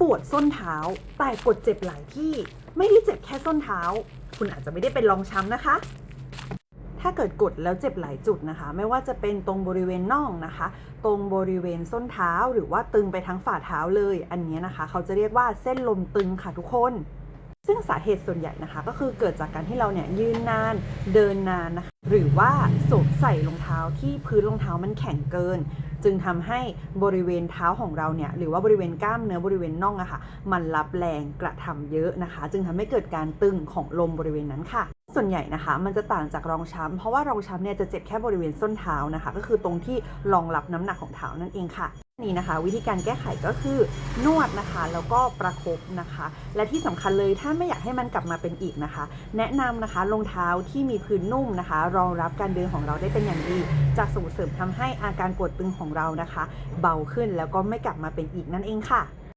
ปวดส้นเท้า แต่กดเจ็บหลายที่ ไม่ได้เจ็บแค่ส้นเท้า คุณอาจจะไม่ได้เป็นรองช้ำนะคะถ้าเกิดกดแล้วเจ็บหลายจุดนะคะ ไม่ว่าจะเป็นตรงบริเวณน่องนะคะ ตรงบริเวณส้นเท้าหรือว่าตึงไปทั้งฝ่าเท้าเลย อันนี้นะคะ เขาจะเรียกว่าเส้นลมตึงค่ะทุกคน ซึ่งสาเหตุส่วนใหญ่นะคะ ก็คือเกิดจากการที่เราเนี่ยยืนนานเดินนานนะคะ หรือว่าสวมใส่รองเท้าที่พื้นรองเท้ามันแข็งเกิน จึงทำให้บริเวณเท้าของเราเนี่ยหรือว่าบริเวณกล้ามเนื้อบริเวณน่องอะค่ะมันรับแรงกระทำเยอะนะคะ จึงทำให้เกิดการตึงของลมบริเวณนั้นค่ะ ส่วนใหญ่นะคะมันจะต่างจากรองช้ำเพราะว่ารองช้ำเนี่ยจะเจ็บแค่บริเวณส้นเท้านะคะ ก็คือตรงที่รองรับน้ำหนักของเท้านั่นเองค่ะนี่นะคะ วิธีการแก้ไขก็คือนวดนะคะ แล้วก็ประคบนะคะ และที่สำคัญเลยถ้าไม่อยากให้มันกลับมาเป็นอีกนะคะ แนะนำนะคะรองเท้าที่มีพื้นนุ่มนะคะ รองรับการเดินของเราได้เป็นอย่างดี จะส่งเสริมทำให้อาการปวดตึงของเรานะคะ เบาขึ้นแล้วก็ไม่กลับมาเป็นอีกนั่นเองค่ะ